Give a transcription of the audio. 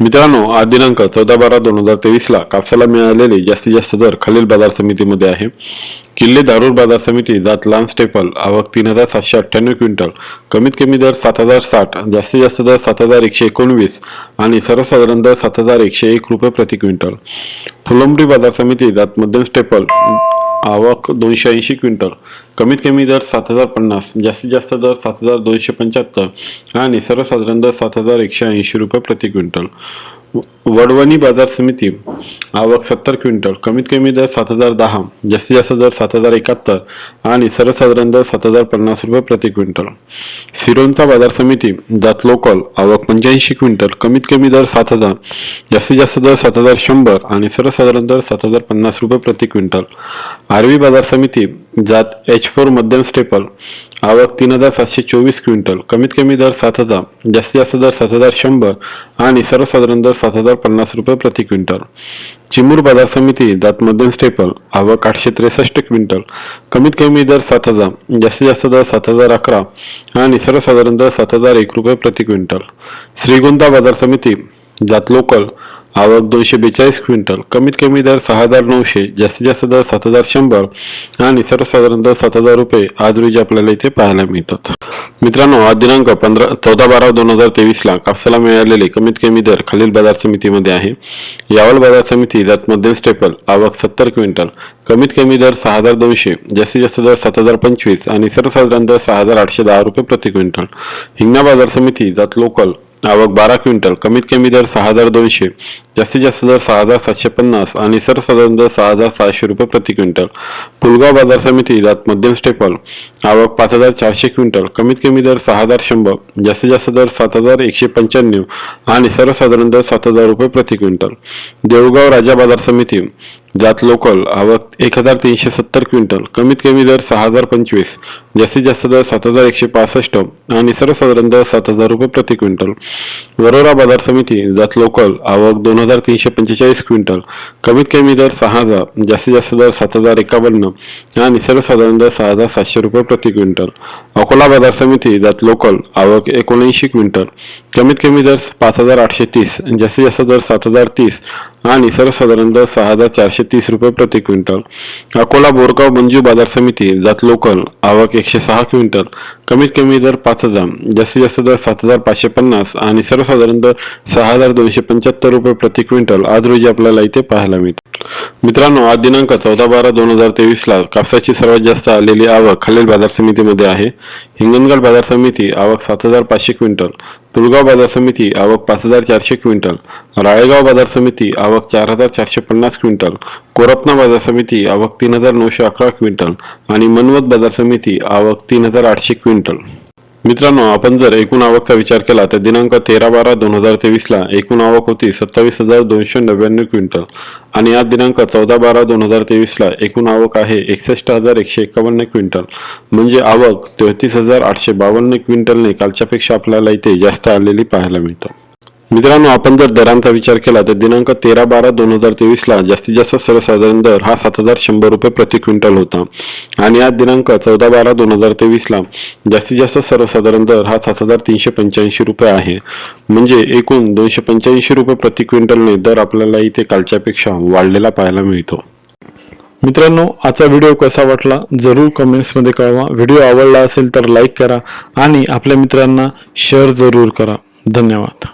मित्रांनो आज दिनांक चौदा बारा दोन हजार तेवीसला कापसाला मिळालेले जास्तीत जास्त दर खालील बाजार समितीमध्ये आहे. किल्ले दारूर बाजार समिती जात लान स्टेपल आवक तीन हजार सातशे अठ्ठ्याण्णव क्विंटल कमीत कमी दर सात हजार साठ जास्तीत जास्त दर सात हजार एकशे एकोणवीस आणि सर्वसाधारण दर सात हजार एकशे एक रुपये प्रति क्विंटल. फुलंबरी बाजार समिती जात मध्यम स्टेपल आवक दोनशे ऐंशी क्विंटल कमीत कमी दर सात हजार पन्नास जास्तीत जास्त दर सात हजार दोनशे पंच्याहत्तर आणि सर्वसाधारण दर सात हजार एकशे ऐंशी रुपये प्रति क्विंटल. व- वडवणी बाजार समिती आवक सत्तर क्विंटल कमीत कमी दर सात हजार दहा जास्तीत जास्त दर सात हजार एकाहत्तर आणि सर्वसाधारण दर सात हजार पन्नास रुपये प्रति क्विंटल. सिरोंचा बाजार समिती जात लोकल आवक पंच्याऐंशी क्विंटल कमीत कमी दर सात हजार जास्तीत जास्त दर सात हजार शंभर आणि सर्वसाधारण दर सात हजार पन्नास रुपये प्रति क्विंटल. आरवी बाजार समिती जात एच फोर मध्यम स्टेपल आवक तीन हजार सातशे चोवीस क्विंटल. कमीत कमी दर सात हजार जास्तीत जास्त दर सात हजार शंभर आणि सर्वसाधारण दर सात हजार पन्नास रुपये प्रति क्विंटल. चिमूर बाजार समिती जात मध्यम स्टेपल आवक आठशे त्रेसष्ट क्विंटल. कमीत कमी दर सात हजार जास्तीत जास्त दर सात हजार अकरा आणि सर्वसाधारण दर सात हजार एक रुपये प्रति क्विंटल. श्रीगोंदा बाजार समिती जात लोकल आवक दोनशे बेचाळीस क्विंटल. कमीत कमी दर सहा हजार नऊशे जास्तीत जास्त दर सात हजार शंभर आणि सर्वसाधारण दर सात हजार रुपये आज रोजी आपल्याला इथे पाहायला मिळतात. मित्रांनो आज दिनांक पंधरा चौदा बारा दोन हजार तेवीसला कापसाला मिळालेले कमीत कमी दर खालील बाजार समितीमध्ये आहे. यावल बाजार समिती जात मध्यम स्टेपल आवक सत्तर क्विंटल. कमीत कमी दर सहा हजार दोनशे जास्तीत जास्त दर सात हजार पंचवीस आणि सर्वसाधारण दर सहा हजार आठशे दहा रुपये प्रति क्विंटल. हिंगणा बाजार समिती जात लोकल आवक बारा क्विंटल कमीत कमी दर सहा हजार दोनशे जास्तीत जास्त दर सहा हजार सातशे पन्नास आणि सर्वसाधारण दर सहा हजार सहाशे रुपये प्रति क्विंटल. पुलगाव बाजार समिती जात मध्यम स्टेपल आवक पाच हजार चारशे क्विंटल कमीत कमी दर सहा हजार शंभर जास्तीत जास्त दर सात हजार एकशे पंच्याण्णव आणि सर्वसाधारण दर सात हजार रुपये प्रति क्विंटल. देऊळगाव राजा बाजार समिती जात लोकल आवक एक हजार तीनशे सत्तर क्विंटल कमीत कमी दर सहा हजार पंचवीस जास्तीत जास्त दर सात हजार एकशे पासष्ट आणि सर्वसाधारण दर सात हजार रुपये प्रति क्विंटल. वरोरा बाजार समिती जात लोकल आवक दोन हजार तीनशे पंचेचाळीस क्विंटल. कमीत कमी दर सहा हजार जास्तीत जास्त दर सात हजार एकावन्न आणि सर्वसाधारण दर सहा हजार सातशे रुपये प्रति क्विंटल. अकोला बाजार समिती जात लोकल आवक एकोणऐंशी क्विंटल कमीत कमी दर पाच हजार आठशे तीस जास्तीत जास्त दर सात हजार तीस आणि सर्वसाधारण दर सहा हजार चारशे तीस रुपये प्रति क्विंटल. अकोला बोरगाव मंजू बाजार समिती जात लोकल आवक एकशे सहा क्विंटल कमीत कमी दर पाच हजार जास्तीत जास्त दर सात हजार पाचशे पन्नास आणि सर्वसाधारण दर सहा हजार दोनशे पंच्याहत्तर रुपये प्रति क्विंटल. आज रोजी आपल्याला इथे पाहायला मिळते. मित्रांनो आज दिनांक चौदा बारा दोन हजार तेवीसला कापसाची सर्वात जास्त आलेली आवक खालील बाजार समितीमध्ये आहे. हिंगणघाट बाजार समिती आवक सात हजार पाचशे क्विंटल. तुळगाव बाजार समिती आवक पाच हजार चारशे क्विंटल. राळेगाव बाजार समिती आवक चार हजार चारशे पन्नास क्विंटल. कोरपना बाजार समिती आवक तीन हजार नऊशे अकरा क्विंटल. आणि मनवत बाजार समिती आवक तीन हजार आठशे क्विंटल. मित्रांनो आपण जर एकूण आवकचा विचार केला तर दिनांक तेरा बारा दोन हजार तेवीसला एकूण आवक होती सत्तावीस हजार दोनशे नव्याण्णव क्विंटल. आणि आज दिनांक चौदा बारा दोन हजार तेवीसला एकूण आवक आहे एकसष्ट हजार एकशे एकावन्न क्विंटल. म्हणजे आवक तेहतीस हजार आठशे बावन्न क्विंटलने कालच्यापेक्षा आपल्याला इथे जास्त आलेली पाहायला मिळतं. मित्रांनो आपण जर दरांचा विचार केला तर दिनांक तेरा बारा दोन हजार तेवीसला जास्तीत जास्त सर्वसाधारण दर हा सात हजार शंभर रुपये प्रति क्विंटल होता. आणि आज दिनांक चौदा बारा दोन हजार तेवीसला जास्तीत जास्त सर्वसाधारण दर हा सात हजार तीनशे पंच्याऐंशी रुपये आहे. म्हणजे एकूण दोनशे पंच्याऐंशी रुपये प्रति क्विंटलने दर आपल्याला इथे कालच्यापेक्षा वाढलेला पाहायला मिळतो. मित्रांनो आजचा व्हिडिओ कसा वाटला जरूर कमेंट्समध्ये कळवा. व्हिडिओ आवडला असेल तर लाईक करा आणि आपल्या मित्रांना शेअर जरूर करा. धन्यवाद.